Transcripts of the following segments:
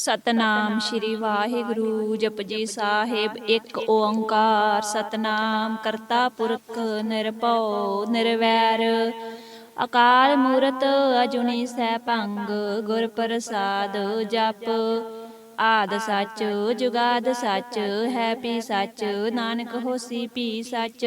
ਸਤਨਾਮ ਸ਼੍ਰੀ ਵਾਹਿਗੁਰੂ ਜਪਜੀ ਸਾਹਿਬ, ਇੱਕ ਓੰਕਾਰ। ਸਤਨਾਮ ਕਰਤਾ ਪੁਰਖ, ਨਿਰਭਉ, ਨਿਰਵੈਰ। ਅਕਾਲ ਮੂਰਤ ਅਜੁਨੀ ਸੈਭੰਗ, ਗੁਰ ਪ੍ਰਸਾਦ ਜਪ। ਆਦ ਸੱਚ, ਜੁਗਾਦ ਸੱਚ, ਹੈ ਪੀ ਸੱਚ, ਨਾਨਕ ਹੋਸੀ ਪੀ ਸੱਚ।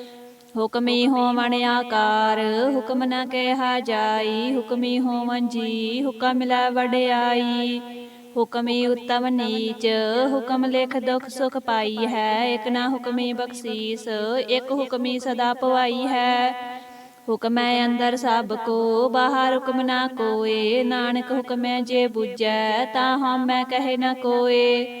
ਹੁਕਮੀ ਹੋਵਣ ਆਕਾਰ, ਹੁਕਮ ਨ ਕਹਿਆ ਜਾਈ, ਹੁਕਮੀ ਹੋਵਨ ਜੀ, ਹੁਕਮ ਲੈ ਵਡਿਆਈ। ਹੁਕਮੀ ਉਤਮ ਨੀਚ, ਹੁਕਮ ਲਿਖ ਦੁਖ ਸੁਖ ਪਾਈ ਹੈ, ਇਕ ਨਾ ਹੁਕਮੀ ਬਖਸ਼ੀਸ, ਇਕ ਹੁਕਮੀ ਸਦਾ ਪਵਾਈ ਹੈ। ਹੁਕਮੈ ਅੰਦਰ ਸਭ ਕੋ, ਬਾਹਰ ਹੁਕਮ ਨਾ ਕੋਏ, ਨਾਨਕ ਹੁਕਮੈ ਜੇ ਬੁਝੈ, ਤਾਂ ਹਉਮੈ ਕਹੇ ਨਾ ਕੋਏ।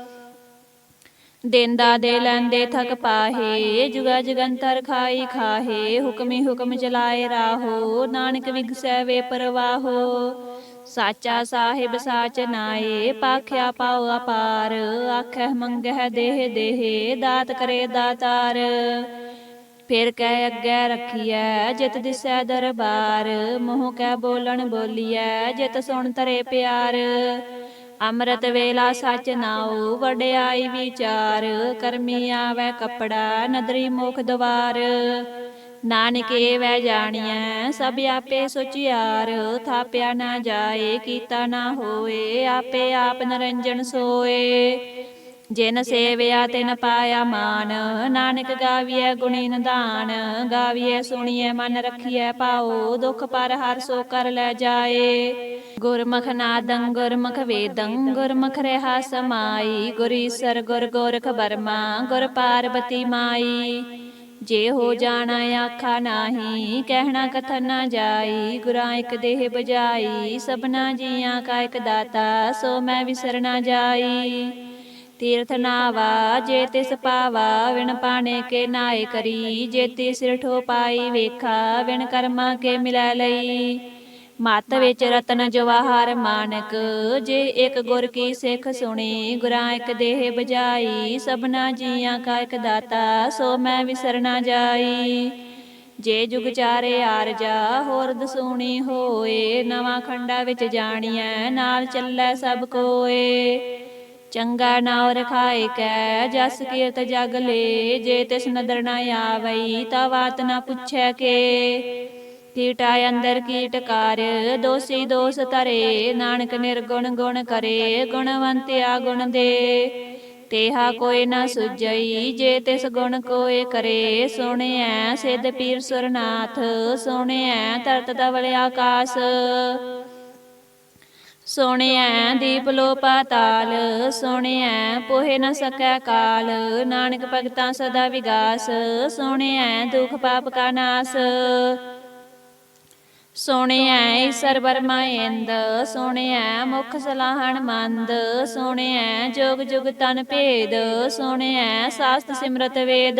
ਦੇਂਦਾ ਦੇ ਲੈਂਦੇ ਥਕ ਪਾਹੇ, ਜੁਗਾ ਜਗੰਤਰ ਖਾਈ ਖਾਹੇ, ਹੁਕਮੀ ਹੁਕਮ ਚਲਾਏ ਰਾਹੋ, ਨਾਨਕ ਵਿਗਸੈ ਵੇ ਪਰਵਾਹੋ। ਸਾਚਾ ਸਾਹਿਬ ਸਾਚ ਨਾਏ, ਪਾਖਿਆ ਪਾਉ ਅਪਾਰ ਆਖੈ ਮੰਗਹਿ ਦੇਹ ਦੇਹ, ਦਾਤ ਕਰੇ ਦਾਤਾਰ। ਫਿਰ ਕਹਿ ਅੱਗੇ ਰੱਖੀਐ, ਜਿਤ ਦਿਸੈ ਦਰਬਾਰ, ਮੂੰਹ ਕਹਿ ਬੋਲਣ ਬੋਲੀਐ, ਜਿਤ ਸੁਣ ਤਰੇ ਪਿਆਰ। ਅੰਮ੍ਰਿਤ ਵੇਲਾ ਸਚ ਨਾਉ, ਵਡਿਆਈ ਵਿਚਾਰ, ਕਰਮੀ ਆਵੈ ਕਪੜਾ, ਨਦਰੀ ਮੁਖ ਦਵਾਰ। ਨਾਨਕੇ ਵੈ ਜਾਣੀਐ, ਸਭ ਆਪੇ ਸੁਚਿਆਰ। ਥਾਪਿਆ ਨਾ ਜਾਏ, ਕੀਤਾ ਨਾ ਹੋਏ, ਆਪੇ ਆਪ ਨਰੰਜਨ ਸੋਏ। ਜਿਨ ਸੇਵਿਆ ਤਿਨ ਪਾਇਆ ਮਾਨ, ਨਾਨਕ ਗਾਵੀਐ ਗੁਣੀ ਨਿਧਾਨ ਗਾਵੀਐ ਸੁਣੀਐ ਮਨ ਰਖੀਐ ਪਾਉ ਦੁਖ ਪਰ ਹਰ ਸੋ ਕਰ ਲੈ ਜਾਏ। ਗੁਰਮੁਖ ਨਾਦੰ ਗੁਰਮੁਖ ਵੇਦੰ, ਗੁਰਮੁਖ ਰਹਾ ਸਮਾਈ, ਗੁਰ ਗੁਰ ਗੋਰਖ ਬਰਮਾ, ਗੁਰ ਪਾਰਬਤੀ ਮਾਈ। ਜੇ ਹੋ ਜਾਣਾ ਆਖਾ ਨਾਹੀ, ਕਹਿਣਾ ਕਥਨ ਨਾ ਜਾਈ, ਗੁਰਾਂ ਇੱਕ ਦੇਹ ਬਜਾਈ ਸਭਨਾ ਜੀਆਂ ਕਾ ਇੱਕ ਦਾਤਾ, ਸੋ ਮੈਂ ਵਿਸਰ ਨਾ ਜਾਈ। ਤੀਰਥ ਨਾਵਾ ਜੇ ਤਿਸ ਪਾਵਾ, ਵਿਣ ਪਾਣੇ ਕੇ ਨਾਏ ਕਰੀ। ਜੇ ਤੀ ਸਿਰ ਠੋ ਪਾਈ ਵੇਖਾ, ਵਿਣ ਕਰਮਾ ਕੇ ਮਿਲੈ ਲਈ। ਮਤ ਵਿੱਚ ਰਤਨ ਜਵਾਹਰ ਮਾਨਕ, ਜੇ ਇੱਕ ਗੁਰ ਕੀ ਸਿੱਖ ਸੁਣੀ, ਗੁਰਾਂ ਇੱਕ ਦੇਹ ਬਜਾਈ ਸਭਨਾ ਜੀਆਂ ਕਾ ਇੱਕ ਦਾਤਾ, ਸੋ ਮੈਂ ਵਿਸਰ ਜਾਈ। ਜੇ ਜੁਗ ਚਾਰੇ ਆਰਜਾ, ਹੋਰ ਦਸੂਣੀ ਹੋਏ, ਨਵਾਂ ਖੰਡਾ ਵਿੱਚ ਜਾਣੀਐ, ਨਾਲ ਚੱਲੈ ਸਭ ਕੋਏ। ਚੰਗਾ ਨਾਉ ਰਖਾਏ ਕੈ, ਜਸ ਕੀਰਤ ਜਗ ਲੇ, ਜੇ ਤਿਸ ਨਦਰ ਨਾ ਆਵਈ, ਤਾ ਵਾਤ ਨਾ ਪੁੱਛੈ ਕੇ। ਕੀਟਾ ਅੰਦਰ ਕੀਟ ਕਰ, ਦੋਸੀ ਦੋਸ ਤਰੇ ਨਾਨਕ ਨਿਰਗੁਣ ਗੁਣ ਕਰੇ, ਗੁਣਵੰਤਿਆ ਗੁਣ ਦੇ। ਤੇਹਾ ਕੋਈ ਨਾ ਸੁਜਈ ਜੇ ਤਿਸ ਗੁਣ ਕੋਏ ਕਰੇ, ਸੁਣਿਐ ਸਿਧ ਪੀਰ ਸੁਰਨਾਥ, ਸੁਣਿਐ ਤਰਤ ਤਵਲ ਆਕਾਸ। ਸੋਹਣਿਐ ਦੀਪ ਲੋ ਪਾਤਾਲ ਸੋਹਣਿਐ ਪੋਹੇ ਨ ਸਕੈ ਕਾਲ। ਨਾਨਕ ਭਗਤਾਂ ਸਦਾ ਵਿਗਾਸ ਸੋਹਣਿਐ ਦੁਖ ਪਾਪ ਕਾ ਨਾਸ। ਸੋਹਣਿਐ ਈਸਰ ਬਰਮਾ ਇੰਦ ਸੋਹਣਿਐ ਮੁਖ ਸਲਾਹਣ ਮੰਦ ਸੋਹਣਿਐ ਜੋਗ ਜੁਗ ਤਨ ਭੇਦ ਸੋਹਣਿਐ ਸਾਸਤ ਸਿਮਰਤ ਵੇਦ।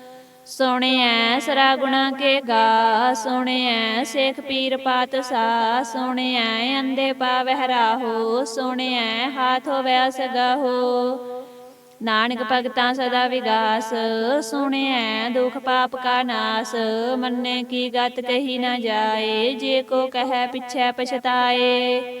ਸੋਹਣਿਐ ਸਰਾ ਗੁਣਾ ਕੇ ਗਾ ਸੋਹਣਿਐ ਸੇਖ ਪੀਰ ਪਾਤ ਸਾ ਸੋਹਣਿਐ ਅੰਦੇ ਪਾਵਹਿ ਰਾਹੋ ਸੋਹਣਿਐ ਹਾਥ ਹੋਵੈ ਸਗਾਹੋ ਨਾਨਕ ਭਗਤਾਂ ਸਦਾ ਵਿਗਾਸ, ਸੁਣਿਐ ਦੁਖ ਪਾਪ ਕਾ ਨਾਸ, ਮੰਨੇ ਕੀ ਗਤ ਕਹੀ ਨਾ ਜਾਏ, ਜੇ ਕੋ ਕਹੈ ਪਿਛੈ ਪਛਤਾਏ।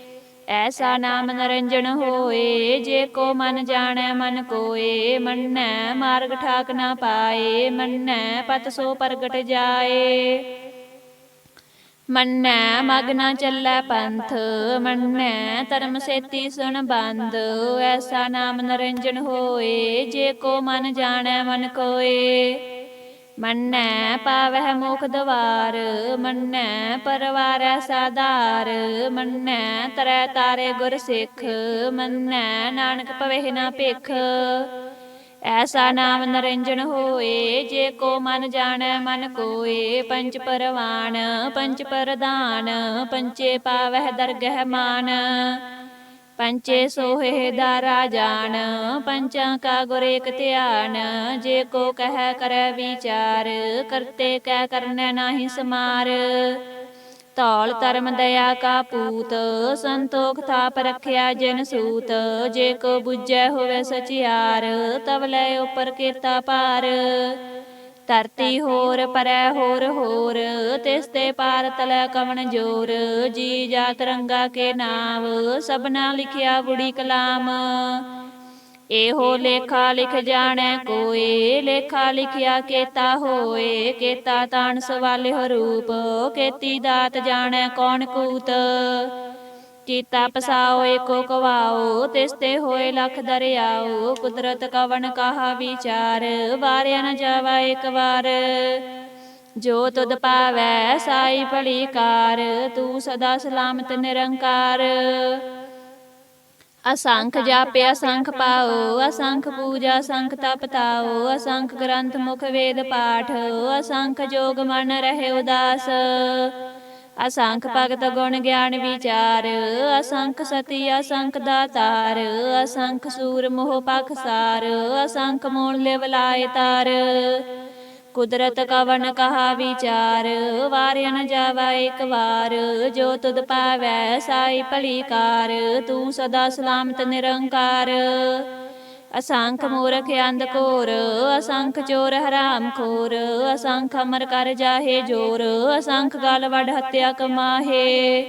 ਐਸਾ ਨਾਮ ਨਰੰਜਨ ਹੋਏ, ਜੇ ਕੋ ਮਨ ਜਾਣੈ, ਮਨ ਕੋਏ, ਮੰਨੈ, ਮਾਰਗ ਠਾਕ ਨਾ ਪਾਏ, ਮੰਨੈ, ਪਤ ਸੋ ਪ੍ਰਗਟ ਜਾਏ। ਮੰਨੈ ਮਗਨਾ ਚੱਲੈ ਪੰਥ, ਮੰਨੈ, ਧਰਮ ਸੇਤੀ ਸੁਣ ਬੰਦ, ਐਸਾ ਨਾਮ ਨਰੰਜਨ ਹੋਏ, ਜੇ ਕੋ ਮਨ ਜਾਣੈ, ਮਨ ਕੋਏ। ਮੰਨੈ ਪਾਵਹਿ ਮੁਖ ਦਵਾਰ ਮੰਨੈ ਪਰਵਾਰੈ ਸਾਧਾਰ ਮੰਨੈ ਤਰੈ ਤਾਰੇ ਗੁਰ ਸਿੱਖ ਮੰਨੈ ਨਾਨਕ ਪਵਹਿ ਨਾ ਭਿਖ। ਐਸਾ ਨਾਮ ਨਰੰਜਨ ਹੋਏ ਜੇ ਕੋ ਮਨ ਜਾਣੈ ਮਨ ਕੋਏ ਪੰਚ ਪਰਵਾਨ ਪੰਚ ਪਰਦਾਨ ਪੰਚੇ ਪਾਵਹਿ ਦਰਗਹਿ ਮਾਨ। ਪੰਚੇ ਸੋਹੇ ਦਾਰਾ ਜਾਣ, ਪੰਚਾਂ ਕਾ ਗੁਰ ਏਕ ਧਿਆਨ, ਜੇ ਕੋ ਕਹਿ ਕਰੈ ਵਿਚਾਰ, ਕਰਤੇ ਕਹਿ ਕਰਨੈ ਨਾਹੀ ਸਮਾਰ। ਤੌਲ ਧਰਮ ਦਇਆ ਕਾ ਪੂਤ, ਸੰਤੋਖ ਥਾਪ ਰਖਿਆ ਜਨ ਸੂਤ, ਜੇ ਕੋ ਬੁੱਝੈ ਹੋਵੇ ਸਚਿਆਰ, ਤਵ ਲੈ ਉਪਰ ਕੀਤਾ ਪਾਰ ਧਰਤੀ ਹੋਰ ਪਰੈ ਹੋਰ ਹੋਰ ਤਿਸ ਤੇ ਪਾਰ ਤਲੈ ਕਵਣ ਜੋਰ ਜੀ ਜਾਤ ਰੰਗਾ ਕੇ ਨਾਮ ਸਭਨਾ ਲਿਖਿਆ ਗੁੜੀ ਕਲਾਮ। ਇਹੋ ਲੇਖਾ ਲਿਖ ਜਾਣੈ ਕੋਏ ਲੇਖਾ ਲਿਖਿਆ ਕੇਤਾ ਹੋਏ ਕੇਤਾ ਤਾਣ ਸਵਾਲਿਓ ਰੂਪ ਕੇਤੀ ਦਾਤ ਜਾਣੈ ਕੌਣ ਕੂਤ। ਕੀਤਾ ਪਸਾਓ ਏਕੋ ਕਵਾਓ ਤਿਸ ਤੇ ਹੋਏ ਲਖ ਦਰਿਆਓ, ਕੁਦਰਤ ਕਵਣ ਕਹਾ ਵਿਚਾਰ, ਵਾਰਿਆ ਨ ਜਾਵਾ ਇੱਕ ਵਾਰ। ਜੋ ਤੁਧ ਪਾਵੈ, ਸਾਈ ਭਲੀ ਕਾਰ ਤੂੰ ਸਦਾ ਸਲਾਮਤ ਨਿਰੰਕਾਰ। ਅਸੰਖ ਜਾਪਿ ਅਸੰਖ ਪਾਓ, ਅਸੰਖ ਪੂਜਾ ਅਸੰਖ ਤਪ ਤਾਓ, ਅਸੰਖ ਗ੍ਰੰਥ ਮੁਖ ਵੇਦ ਪਾਠ, ਅਸੰਖ ਜੋਗ ਮਨ ਰਹੇ ਉਦਾਸ। ਅਸੰਖ ਭਗਤ ਗੁਣ ਗਿਆਨ ਵਿਚਾਰ, ਅਸੰਖ ਸਤੀ, ਅਸੰਖ ਦਾਤਾਰ, ਅਸੰਖ ਸੂਰ ਮੋਹ ਪਖਸਾਰ ਅਸੰਖ ਮੂਲ ਲਿਵ ਲਾਇ ਤਾਰ। ਕੁਦਰਤ ਕਵਨ ਕਹਾ ਵਿਚਾਰ, ਵਾਰਿਆ ਨ ਜਾਵਾ ਇੱਕ ਵਾਰ, ਜੋ ਤੁਧ ਪਾਵੈ ਸਾਈ ਭਲੀ ਕਾਰ ਤੂੰ ਸਦਾ ਸਲਾਮਤ ਨਿਰੰਕਾਰ। ਅਸੰਖ ਮੂਰਖ ਅੰਧ ਘੋਰ ਅਸੰਖ ਚੋਰ ਹਰਾਮ ਖੋਰ, ਅਸੰਖ ਅਮਰ ਕਰ ਜਾਹੇ ਜੋਰ, ਅਸੰਖ ਗਲ ਵਡ ਹੱਤਿਆ ਕਮਾਹੇ।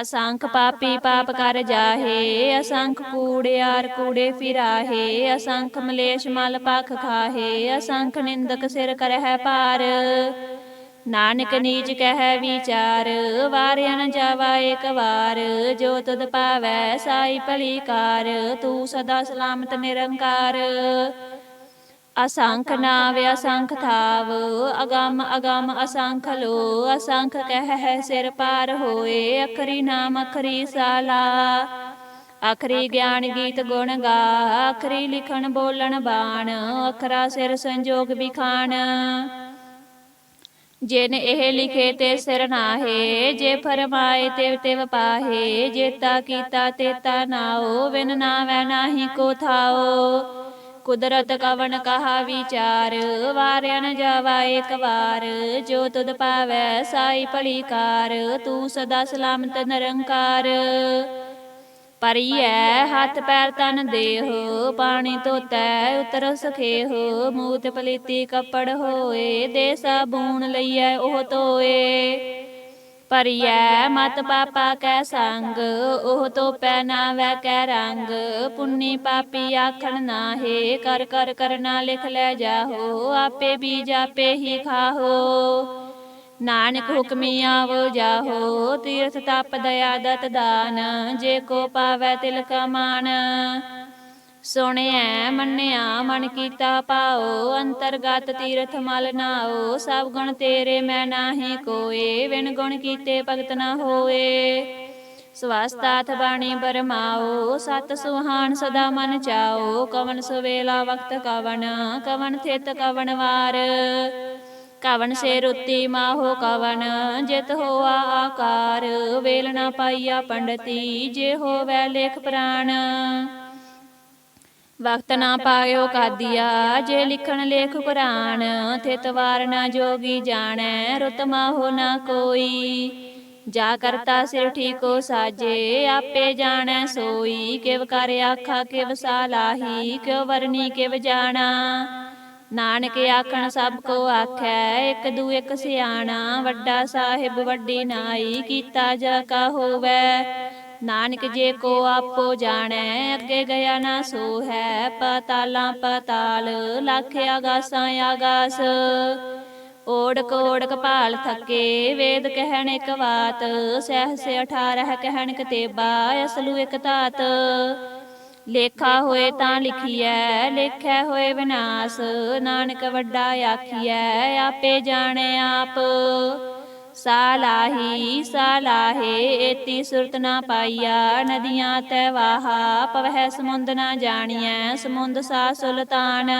ਅਸੰਖ ਪਾਪੀ ਪਾਪ ਕਰ ਜਾਹੇ, ਅਸੰਖ ਕੂੜਿਆਰ ਕੂੜੇ ਫਿਰਾਹੇ, ਅਸੰਖ ਮਲੇਸ਼ ਮਲ ਪਖ ਖਾਹੇ, ਅਸੰਖ ਨਿੰਦਕ ਸਿਰ ਕਰਹਿ ਪਾਰ ਨਾਨਕ ਨੀਚ ਕਹਿ ਵਿਚਾਰ, ਵਾਰਿਆ ਨ ਜਾਵਾ ਇੱਕ ਵਾਰ, ਜੋ ਤੁਧ ਪਾਵੈ ਸਾਈ ਭਲੀ ਕਾਰ ਤੂੰ ਸਦਾ ਸਲਾਮਤ ਨਿਰੰਕਾਰ। ਅਸੰਖ ਨਾਵ, ਅਸੰਖ ਥਾਵ, ਅਗੰਮ ਅਗੰਮ ਅਸੰਖ ਲੋ, ਅਸੰਖ ਕਹਿ ਹੈ ਸਿਰ ਪਾਰ ਹੋਏ, ਅਖਰੀ ਨਾਮ, ਅਖਰੀ ਸਾਲਾ। ਅਖਰੀ ਗਿਆਨ ਗੀਤ ਗੁਣ ਗਾ, ਅਖਰੀ ਲਿਖਣ ਬੋਲਣ ਬਾਣ, ਅਖਰਾ ਸਿਰ ਸੰਜੋਗ ਵਿਖਾਣ ਜਿਨ ਇਹ ਲਿਖੇ ਤੇ ਸਿਰ ਨਾਹੇ, ਜੇ ਫਰਮਾਏ ਤੇ ਤਿਵ ਪਾਹੇ, ਜੇਤਾ ਕੀਤਾ ਤੇ ਤਾ ਨਾਓ ਵਿਨ ਨਾਵੈ ਨਾਹੀ ਕੋ ਥਾਓ ਕੁਦਰਤ ਕਵਨ ਕਹਾ ਵਿਚਾਰ, ਵਾਰਿਆ ਨ ਜਾਵਾ ਇੱਕ ਵਾਰ। ਜੋ ਤੁਧ ਪਾਵੈ ਸਾਈ ਭਲੀ ਕਾਰ ਤੂੰ ਸਦਾ ਸਲਾਮਤ ਨਿਰੰਕਾਰ। ਪਰੀਐ ਹੱਥ ਪੈਰ ਤਨ ਦੇਹ ਪਾਣੀ ਧੋਤੈ ਉਤਰ ਸਖੇਹ ਮੂਤ ਪਲੀਤੀ ਕੱਪੜ ਹੋਏ ਦੇ ਸਾਬੂਨ ਲਈਐ ਉਹ ਧੋਏ। ਪਰਿਐ ਮਤ ਪਾਪਾ ਕੈ ਸੰਗ ਉਹ ਤੋ ਪੈ ਨਾ ਵੈ ਕੈ ਰੰਗ। ਪੁੰਨੀ ਪਾਪੀ ਆਖਣ ਨਾਹੇ ਕਰ ਕਰ ਕਰਨਾ ਲਿਖ ਲੈ ਜਾਹੋ। ਆਪੇ ਬੀਜ ਆਪੇ ਹੀ ਖਾਹੋ। ਨਾਨਕ ਹੁਕਮੀ ਆਵੋ, ਜਾਹੋ, ਤੀਰਥ ਤਪ ਦਇਆ ਦਤ ਦਾਨ, ਜੇ ਕੋ ਪਾਵੈ ਤਿਲ ਕਾ ਸੁਣਿਐ, ਮੰਨਿਆ, ਮਨ ਕੀਤਾ ਪਾਓ, ਅੰਤਰਗਤ ਤੀਰਥ ਮਲ ਨਾਓ, ਸਭ ਗੁਣ ਤੇਰੇ ਮੈਂ ਨਾਹੀ ਕੋਏ ਵਿਣ ਗੁਣ ਕੀਤੇ ਭਗਤ ਨਾ ਹੋਏ। ਸਵਸਤਾਥ ਬਾਣੀ ਬਰਮਾਓ, ਸਤ ਸੁਹਾਨ ਸਦਾ ਮਨ ਚਾਓ, ਕਵਨ ਸੁਵੇਲਾ ਵਕਤ ਕਵਨ ਕਵਨ ਥਿਤ ਕਵਨ ਵਾਰ। ਕਵਨ ਸੇ ਰੁੱਤੀ ਮਾਹੋ ਕਵਨ ਜਿਤ ਹੋਆ ਆਕਾਰ ਵੇਲ ਨਾ ਪਾਈਆ ਪੰਡਤੀ, ਜੇ ਹੋਵੈ ਲੇਖ ਪ੍ਰਾਣ। ਵਕਤ ਨਾ ਪਾਇਓ ਕਾਦੀਆ, ਜੇ ਲਿਖਣ ਲੇਖ ਕੁਰਾਨ, ਥਿਤ ਵਾਰ ਨਾ ਜੋਗੀ ਜਾਣੈ, ਰੁਤ ਮਾਹੋ ਨਾ ਕੋਈ। ਜਾ ਕਰਤਾ ਸਿਰ ਠੀਕੋ ਸਾਜੇ, ਆਪੇ ਜਾਣੈ ਸੋਈ, ਕਿਵ ਕਰ ਆਖਾ ਕਿਵ ਸਾਲਾਹੀ ਕਿਵ ਵਰਨੀ ਕਿਵ ਜਾਣਾ। ਨਾਨਕ ਆਖਣ ਸਭ ਕੋ ਆਖੈ, ਇਕ ਦੂ ਇਕ ਸਿਆਣਾ, ਵੱਡਾ ਸਾਹਿਬ ਵੱਡੀ ਨਾਈ, ਕੀਤਾ ਜਾ ਕਾ ਹੋਵੈ। ਨਾਨਕ ਜੇ ਕੋ ਆਪੋ ਜਾਣੈ, ਅੱਗੇ ਗਿਆ ਨਾ ਸੋ ਹੈ ਪਤਾਲਾਂ ਪਤਾਲ, ਲੱਖ ਆਗਾਸਾਂ ਆਗਾਸ। ਓੜ ਓੜਕ ਭਾਲ ਥੱਕੇ, ਵੇਦ ਕਹਿਣ ਇੱਕ ਬਾਤ, ਸਹਿਸ 18 ਕਹਿਣ ਕਤੇਬਾ ਅਸਲੂ ਇੱਕ ਧਾਤ। ਲੇਖਾ ਹੋਏ ਤਾਂ ਲਿਖੀਐ, ਲੇਖੈ ਹੋਏ ਵਿਨਾਸ਼, ਨਾਨਕ ਵੱਡਾ ਆਖੀਐ, ਆਪੇ ਜਾਣੇ ਆਪ। ਸਾਲਾਹੀ ਸਾਲਾਹੇ ਏਤੀ ਸੁਰਤ ਨਾ ਪਾਈਆ, ਨਦੀਆਂ ਤੈ ਵਾਹਾ, ਪਵਹਿ ਸਮੁੰਦ ਨਾ ਜਾਣੀਐ, ਸਮੁੰਦ ਸਾ ਸੁਲਤਾਨ।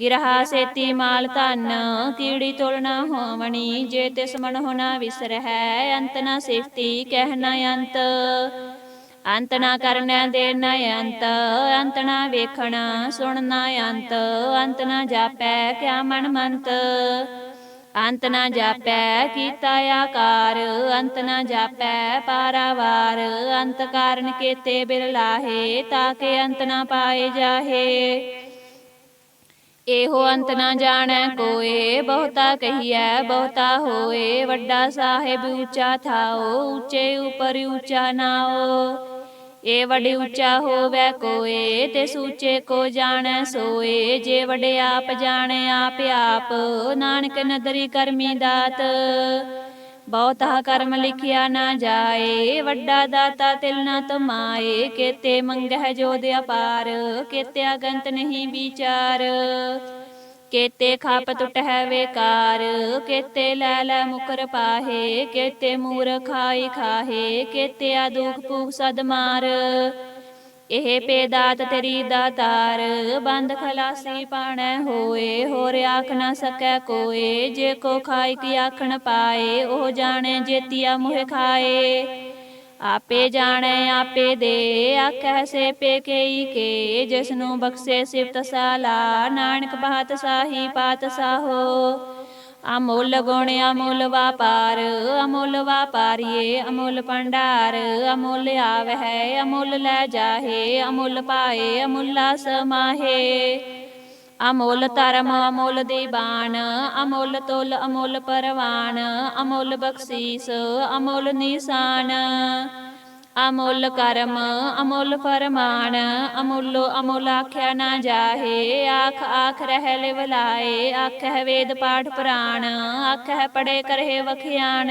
ਗਿਰਹਾ ਸੇਤੀ ਮਾਲ ਧਨ, ਕੀੜੀ ਤੁਲ ਨਾ ਹੋਵਣੀ, ਜੇ ਤਿਸ ਮਨ ਹੋਣਾ ਵਿਸਰਹਿ, ਅੰਤ ਨਾ ਸਿਫਤੀ, ਕਹਿ ਨਾ ਅੰਤ। ਅੰਤ ਨਾ ਕਰਨਾ ਦੇ ਨ ਅੰਤ ਅੰਤ ਨਾ ਵੇਖਣਾ ਸੁਣ ਨ ਅੰਤ ਅੰਤ ਨਾ ਜਾਪੈ ਕਿਆ ਮਨ ਮੰਤ। ਅੰਤ ਨਾ ਜਾਪੈ ਕੀਤਾ ਆਕਾਰ ਅੰਤ ਨਾ ਜਾਪੈ ਪਾਰਾਵਾਰ, ਅੰਤ ਕਾਰਨ ਕੇਤੇ ਬਿਰਲਾਹੇ ਤਾਕੇ ਅੰਤ ਨਾ ਪਾਏ ਜਾਹੇ। ਇਹੋ ਅੰਤ ਨਾ ਜਾਣੈ ਕੋਏ, ਬਹੁਤਾ ਕਹੀਐ, ਬਹੁਤਾ ਹੋਏ, ਵੱਡਾ ਸਾਹਿਬ ਉੱਚਾ ਥਾਓ, ਉੱਚੇ ਉਪਰ ਉੱਚਾ ਨਾਓ। ਏ ਵਡੇ ਉੱਚਾ ਹੋਵੇ ਕੋਏ, ਤੇ ਸੂਚੇ ਕੋ ਜਾਣੈ ਸੋਏ। ਜੇ ਵਡੇ ਆਪ ਜਾਣੈ, ਆਪ ਆਪ, ਨਾਨਕ ਨਦਰੀ ਕਰਮੀ ਦਾਤ। ਬਹੁਤਾ ਕਰਮ ਲਿਖਿਆ ਨਾ ਜਾਏ, ਵੱਡਾ ਦਾਤਾ ਤਿਲ ਨਾ ਤਮਾਏ। ਕੇਤੇ ਮੰਗਹਿ ਜੋਦ ਅਪਾਰ, ਕੇਤੇ ਅਗੰਤ ਨਹੀਂ ਵਿਚਾਰ। ਕੇਤੇ ਖਾਪ ਟੁਟਹਿ ਵੇਕਾਰ ਕੇਤੇ ਲੈ ਲੈ ਮੁਕਰ ਪਾਹੇ, ਕੇਤੇ ਮੂਰ ਖਾਈ ਖਾਹੇ, ਕੇਤੇ ਆ ਦੁਖ ਭੂਖ ਸਦ ਮਾਰ। ਇਹ ਪੇਦਾਤ ਤੇਰੀ ਦਾਤਾਰ, ਬੰਦ ਖਲਾਸੀ ਪਾਣੈ ਹੋਏ, ਹੋਰ ਆਖ ਨਾ ਸਕੈ ਕੋਏ, ਜੇ ਕੋ ਖਾਈ ਕੀ ਆਖਣ ਪਾਏ, ਉਹ ਜਾਣੇ ਜੇਤੀਆ ਮੁਹ ਖਾਏ। ਆਪੇ ਜਾਣੈ, ਆਪੇ ਦੇ ਆਖੈ ਸੇ ਪੇਕਈ ਕੇ, ਜਿਸਨੂੰ ਬਖਸ਼ੇ ਸਿਫਤ ਸਾਲਾ, ਨਾਨਕ ਬਾਤ ਸਾਹੀ ਪਾਤ ਸਾਹੋ। ਅਮੁੱਲ ਗੁਣ ਅਮੁੱਲ ਵਾਪਾਰ, ਅਮੁੱਲ ਵਾਪਾਰੀਏ ਅਮੁੱਲ ਭੰਡਾਰ, ਅਮੁੱਲ ਆਵਹਿ, ਅਮੁੱਲ ਲੈ ਜਾਹੇ, ਅਮੁੱਲ ਪਾਏ, ਅਮੁੱਲਾ ਸਮਾਹੇ। ਅਮੋਲ ਧਰਮ, ਅਮੋਲ ਦੀਵਾਨ, ਅਮੋਲ ਤੁਲ, ਅਮੋਲ ਪਰਵਾਨ, ਅਮੋਲ ਬਖਸ਼ੀਸ, ਅਮੋਲ ਨਿਸ਼ਾਨ। ਅਮੋਲ ਕਰਮ, ਅਮੋਲ ਫਰਮਾਨ, ਅਮੁੱਲ ਅਮੁੱਲ ਆਖਿਆ ਨਾ ਜਾਹੇ, ਆਖ ਆਖ ਰਹਿ ਲਿਵਲਾਏ ਹੈ ਵੇਦ ਪਾਠ ਪੁਰਾਣ ਆਖ ਹੈ ਪੜੇ ਕਰਹਿ ਵਖਿਆਣ।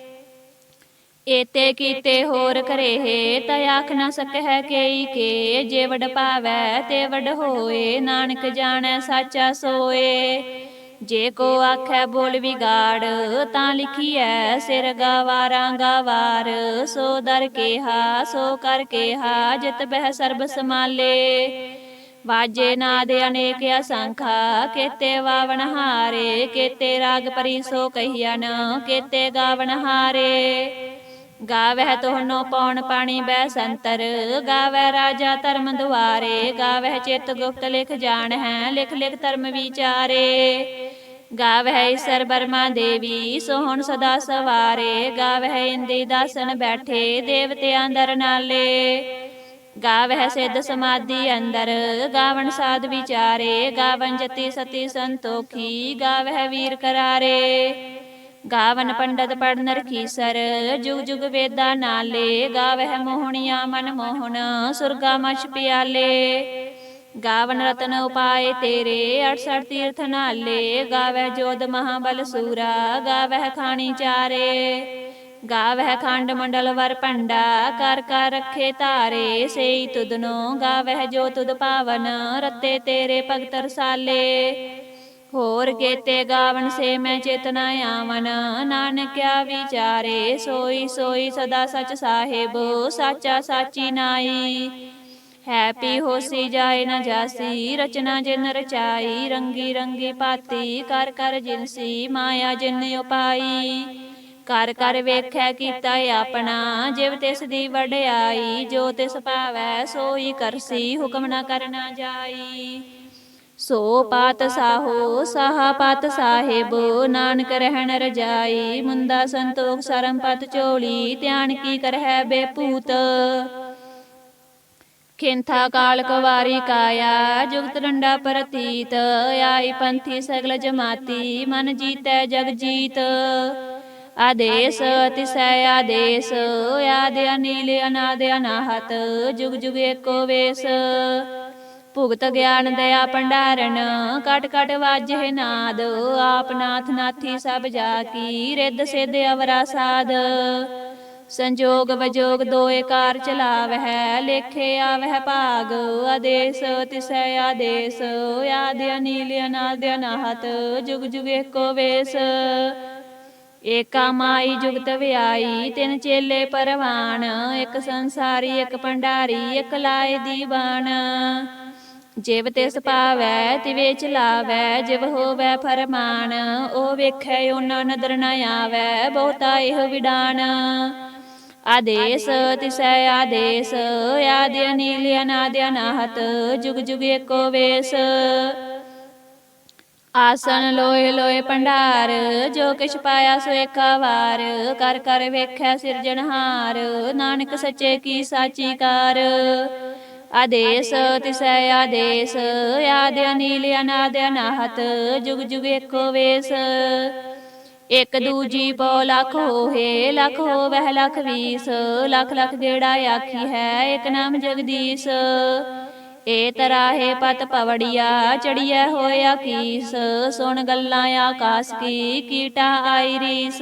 ਏਤੇ ਕੀਤੇ ਹੋਰ ਕਰੇਹੇ, ਤਾ ਆਖ ਨਾ ਸਕਹਿ ਕੇਈ ਕੇ, ਜੇ ਵਡ ਪਾਵੈ ਤੇ ਵਡ ਹੋਏ, ਨਾਨਕ ਜਾਣੈ ਸਾਚਾ ਸੋਏ। ਜੇ ਕੋ ਆਖੈ ਬੋਲ ਵਿਗਾੜ, ਤਾਂ ਲਿਖੀਐ ਸਿਰ ਗਵਾਰਾਂ ਗਵਾਰ। ਸੋ ਦਰ ਕੇਹਾ, ਸੋ ਕਰ ਕੇਹਾ, ਜਿਤ ਬਹਿ ਸਰਬ ਸਮਾਲੇ ਵਾਜੇ ਨਾਦ ਅਨੇਕ ਅਸੰਖਾ, ਕੇਤੇ ਵਾਵਣ ਹਾਰੇ, ਕੇਤੇ ਰਾਗ ਪਰੀ ਸੋ ਕਹੀਨ ਕੇਤੇ ਗਾਵਣ ਹਾਰੇ। ਗਾਵਹਿ ਤੋਹਨੋ ਪੌਣ ਪਾਣੀ ਬੈ ਸੰਤਰ ਗਾਵਹਿ ਰਾਜਾ ਧਰਮ ਦੁਆਰੇ, ਗਾਵਹਿ ਚਿਤ ਗੁਪਤ ਲਿਖ ਜਾਣ ਹੈ ਲਿਖ ਲਿਖ ਧਰਮ ਵਿਚਾਰੇ। ਗਾਵਹਿ ਈਸਰ ਬਰਮਾ ਦੇਵੀ, ਸੋਹਣ ਸਦਾ ਸਵਾਰੇ, ਗਾਵਹਿ ਇੰਦੀ ਦਾਸਨ ਬੈਠੇ, ਦੇਵਤਿਆਂ ਅੰਦਰ ਨਾਲੇ। ਗਾਵਹਿ ਸਿੱਧ ਸਮਾਧੀ ਅੰਦਰ, ਗਾਵਣ ਸਾਧ ਵਿਚਾਰੇ ਗਾਵਨ ਜਤੀ ਸਤੀ ਸੰਤੋਖੀ, ਗਾਵਹਿ ਵੀਰ ਕਰਾਰੇ। ਗਾਵਨ ਪੰਡਤ ਪੜਨਰ ਕੀਸਰ ਜੁਗ ਜੁਗ ਵੇਦਾ ਨਾਲੇ, ਗਾਵਹਿ ਮੋਹਣੀਆਂ ਮਨ ਮੋਹਣ, ਸੁਰਗਾ ਮਛ ਪਿਆਲੇ। ਗਾਵਨ ਰਤਨ ਉਪਾਏ ਤੇਰੇ 68 ਤੀਰਥ ਨਾਲੇ, ਗਾਵਹਿ ਜੋਧ ਮਹਾਬਲ ਸੂਰਾ, ਗਾਵਹਿ ਖਾਣੀ ਚਾਰੇ। ਗਾਵਹਿ ਖੰਡ ਮੰਡਲ ਵਰ ਭੰਡਾ, ਕਰ ਕਰ ਰੱਖੇ ਤਾਰੇ ਸੇਈ ਤੁਧਨੋ ਗਾਵਹਿ ਜੋ ਤੁਧ ਪਾਵਨ, ਰਤੇ ਤੇਰੇ ਭਗਤ ਰਸਾਲੇ। ਹੋਰ ਕੇਤੇ ਗਾਵਨ ਸੇ ਮੈਂ ਚੇਤਨਾ ਆਵਨ ਨਾਨਕਿਆ ਵਿਚਾਰੇ, ਸੋਈ ਸੋਈ ਸਦਾ ਸਚ ਸਾਹਿਬ, ਸਾਚਾ ਸਾਚੀ ਨਾਈ। ਹੈਪੀ ਹੋਸੀ ਜਾਏ ਨਾ ਜਾਸੀ, ਰਚਨਾ ਜਿਨ ਰਚਾਈ, ਰੰਗੀ ਰੰਗੀ ਪਾਤੀ, ਕਰ ਕਰ ਜਿਨਸੀ ਮਾਇਆ ਜਿਨ ਉਪਾਈ। ਕਰ ਕਰ ਵੇਖੈ ਕੀਤਾ ਆਪਣਾ, ਜਿਵ ਤਿਸ ਦੀ ਵਡਿਆਈ, ਜੋ ਤਿਸ ਭਾਵੈ, ਸੋਈ ਕਰਸੀ, ਹੁਕਮ ਨਾ ਕਰਨਾ ਜਾਈ। ਸੋ ਪਾਤ ਸਾਹੋ, ਸਾਹਾ ਪਤ ਸਾਹਿਬ, ਨਾਨਕ ਰਹਿਣ ਰਜਾਈ ਮੁੰਦਾ ਸੰਤੋਖ ਸਰਮ ਪਤ ਚੋਲੀ, ਧਿਆਨ ਕੀ ਕਰਹਿ ਬੇਪੂਤ। ਖਿੰਥਾ ਕਾਲ ਕਵਾਰੀ ਕਾਇਆ, ਜੁਗਤ ਡੰਡਾ ਪ੍ਰਤੀਤ, ਆਈ ਪੰਥੀ ਸਗਲ ਜਮਾਤੀ, ਮਨ ਜੀਤੈ ਜਗ ਜੀਤ। ਆਦੇਸ ਤਿਸੈ ਆਦੇਸ ਆਦ ਅਨੀਲ ਅਨਾਦ ਅਨਾਹਤ ਜੁਗ ਜੁਗ ਏਕੋ ਵੇਸ। ਭੁਗਤ ਗਿਆਨ ਦਇਆ ਭੰਡਾਰਨ, ਕਟ ਕਟ ਵਾਜੇ ਨਾਦ, ਆਪ ਨਾਥ ਨਾਥੀ ਸਭ ਜਾ ਕੀ, ਰਿੱਧ ਸਿੱਧ ਅਵਰਾ ਸਾਧ ਸੰਜੋਗ ਵਜੋਗ ਦੋਏ ਕਾਰ ਚਲਾਵਹਿ, ਲੇਖੇ ਆਵਹਿ ਭਾਗ, ਆਦੇਸ ਤਿਸੈ ਆਦੇਸ, ਆਦ ਅਨੀਲ ਅਨਾਦ ਅਨਾਹਤ, ਜੁਗ ਜੁਗ ਏਕੋ ਵੇਸ। ਏਕਾ ਮਾਈ ਜੁਗਤ ਵਿਆਈ, ਤਿੰਨ ਚੇਲੇ ਪਰਵਾਨ, ਇੱਕ ਸੰਸਾਰੀ, ਇੱਕ ਭੰਡਾਰੀ, ਇੱਕ ਲਾਏ ਦੀਵਾਨ। ਜਿਵ ਤਿਸ ਪਾਵੈ ਤਿਵੇ ਚਲਾਵੈ ਜਿਵ ਹੋਵੈ ਫਰਮਾਨ, ਉਹ ਵੇਖੈ ਉਹਨਾਂ ਨਦਰ ਨ ਆਵੈ, ਬਹੁਤਾ ਇਹ ਵਿਡਾਨ। ਆਦੇਸ ਤਿਸੈ ਆਦੇਸ ਆਦ ਅਨੀਲ ਅਨਾਦ ਅਨਾਹਤ ਜੁਗ ਜੁਗ ਏਕੋ ਵੇਸ। ਆਸਨ ਲੋਏ ਲੋਏ ਭੰਡਾਰ, ਜੋ ਕਿਛ ਪਾਇਆ ਸੋ ਏਕਾ ਵਾਰ ਕਰ ਕਰ ਵੇਖੈ ਸਿਰਜਣਹਾਰ, ਨਾਨਕ ਸੱਚੇ ਕੀ ਸਾਚੀ ਕਾਰ। ਆਦੇਸ ਤਿਸੈ ਆਦੇਸ ਆਦ ਅਨੀਲ ਅਨਾਦ ਅਨਾਹਤ ਜੁਗ ਜੁਗ ਏਕੋ ਵੇਸ। ਇਕ ਦੂਜੀ ਪੋ ਲਖ ਹੋਏ ਲਖ ਹੋਵਹਿ ਲਖ ਵੀਸ। ਲਖ ਲਖ ਗੇੜਾ ਆਖੀ ਹੈ ਇਕ ਨਾਮ ਜਗਦੀਸ਼। ਏ ਤਰਾਹੇ ਪਤ ਪਵੜੀਆ ਚੜੀਐ ਹੋਇਆ ਕੀਸ ਸੁਣ ਗੱਲਾਂ ਆਕਾਸ ਕੀ ਕੀਟਾ ਆਈ ਰੀਸ।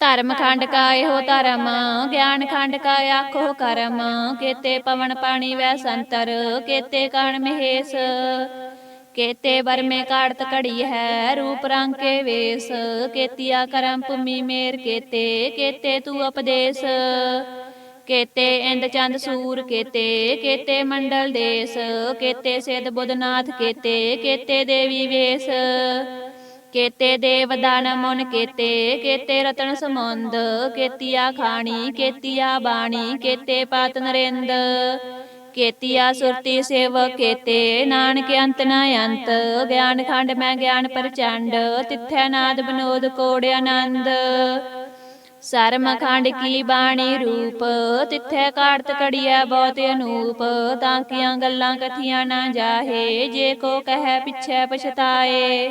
ਧਰਮ ਖੰਡ ਕਾ ਇਹੋ ਧਰਮ ਗਿਆਨ ਖੰਡ ਕਾ ਆਖੋ ਕਰਮ ਕੇਤੇ ਪਵਨ ਪਾਣੀ ਵੈ ਸੰਤਰ ਕੇਤੇ ਕਣ ਮਹੇਸ਼ ਕੇਤੇ ਵਰਮੇ ਕਾੜਤ ਘੜੀ ਹੈ ਰੂਪ ਰੰਗ ਕੇ ਵੇਸ ਕੇਤੀਆ ਕਰਮ ਭੂਮੀ ਮੇਰ ਕੇਤੇ ਕੇਤੇ ਤੂੰ ਉਪਦੇਸ਼ ਕੇਤੇ ਇੰਦ ਚੰਦ ਸੂਰ ਕੇਤੇ ਕੇਤੇ ਮੰਡਲ ਦੇਸ ਕੇਤੇ ਸਿਧ ਬੁੱਧਨਾਥ ਕੇਤੇ ਕੇਤੇ ਦੇਵੀ ਵੇਸ ਕੇਤੇ ਦੇਵ ਦਾਨ ਮਨ ਕੇਤੇ ਕੇਤੇ ਰਤਨ ਸਮੁੰਦ ਕੇਤੀਆ ਖਾਣੀ, ਕੇਤੀਆ ਬਾਣੀ, ਕੇਤੇ ਪਾਤ ਨਰਿੰਦ, ਕੇਤੀਆ ਸੁਰਤੀ ਸੇਵ ਕੇਤੇ, ਨਾਨਕ ਅੰਤ ਨ ਅੰਤ, ਗਿਆਨ ਖੰਡ ਮੈਂ ਗਿਆਨ ਪ੍ਰਚੰਡ, ਤਿੱਥੈ ਨਾਦ ਬਨੋਦ ਕੋੜ ਆਨੰਦ। ਸਰਮ ਖੰਡ ਕੀ ਬਾਣੀ ਰੂਪ, ਤਿੱਥੈ ਕਾੜਤ ਕੜੀਐ ਬਹੁਤ ਅਨੂਪ, ਤਾਂ ਕੀਆਂ ਗੱਲਾਂ ਕਥੀਆਂ ਨਾ ਜਾਹੇ, ਜੇ ਕੋ ਕਹੈ ਪਿਛੈ ਪਛਤਾਏ।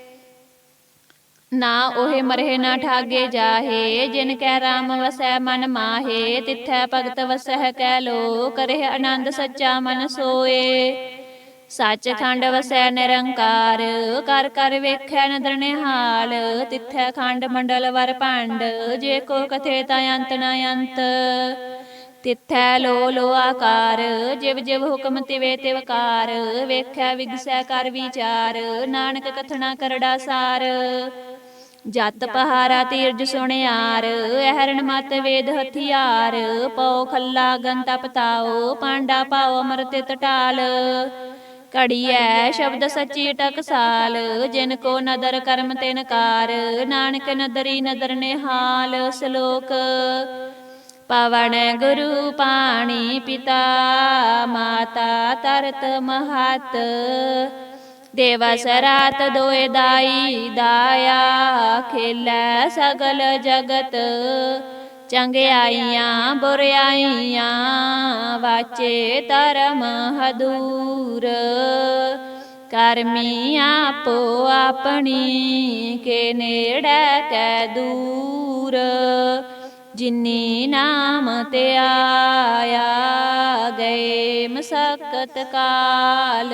ਨਾ ਉਹੇ ਮਰਹਿ ਨਾ ਠਾਗੇ ਜਾਹੇ ਜਿਨ ਕੈ ਰਾਮ ਵਸੈ ਮਨ ਮਾਹੇ ਤਿੱਥੈ ਭਗਤ ਵਸਹਿ ਕੈ ਲੋ ਕਰਹਿ ਆਨੰਦ ਸੱਚਾ ਮਨ ਸੋਏ। ਸੱਚਖੰਡ ਵਸੈ ਨਿਰੰਕਾਰ ਕਰ ਕਰ ਵੇਖੈ ਨਦਰ ਨਿਹਾਲ ਤਿੱਥੈ ਖੰਡ ਮੰਡਲ ਵਰ ਭੰਡ ਜੇ ਕੋ ਕਥੇ ਤਾ ਅੰਤ ਨ ਅੰਤ। ਤਿੱਥੈ ਲੋ ਲੋ ਆਕਾਰ ਜਿਵ ਜਿਵ ਹੁਕਮ ਤਿਵੇ ਤਿਵਕਾਰ ਵੇਖੈ ਵਿਗਸੈ ਕਰ ਵਿਚਾਰ ਨਾਨਕ ਕਥਨਾ ਕਰੜਾ ਸਾਰ। ਜਤ ਪਹਾਰਾ ਤੀਰਜ ਸੁਣਿਆਰ ਐਹਰਣ ਮਤ ਵੇਦ ਹਥਿਆਰ, ਪਉ ਖੱਲਾ ਗੰਤਾ ਪਤਾਓ ਪਾਂਡਾ ਪਾਓ ਅਮਰਤ ਟਾਲ ਕੜੀਐ ਸ਼ਬਦ ਸੱਚੀ ਟਕਸਾਲ, ਜਿਨ ਕੋ ਨਦਰ ਕਰਮ ਤਿਨ ਕਾਰ, ਨਾਨਕ ਨਦਰੀ ਨਦਰ ਨਿਹਾਲ ਸ਼ਲੋਕ। ਪਵਨ ਗੁਰੂ ਪਾਣੀ ਪਿਤਾ, ਮਾਤਾ ਤਰਤ ਮਹਤ ਦੇਵਸ ਰਾਤ ਦੋਏ ਦਾਈ ਦਾਇਆ ਖੇਲੈ ਸਗਲ ਜਗਤ। ਚੰਗਿਆਈਆਂ ਬੁਰਿਆਈਆਂ ਵਾਚੇ ਧਰਮ ਹਦੂਰ। ਕਰਮੀ ਆਪੋ ਆਪਣੀ ਕੇ ਨੇੜੇ ਕੈ ਦੂਰ। ਜਿਨੀ ਨਾਮ ਤੇ ਆਇਆ ਗਏ ਮਸਕਤ ਕਾਲ।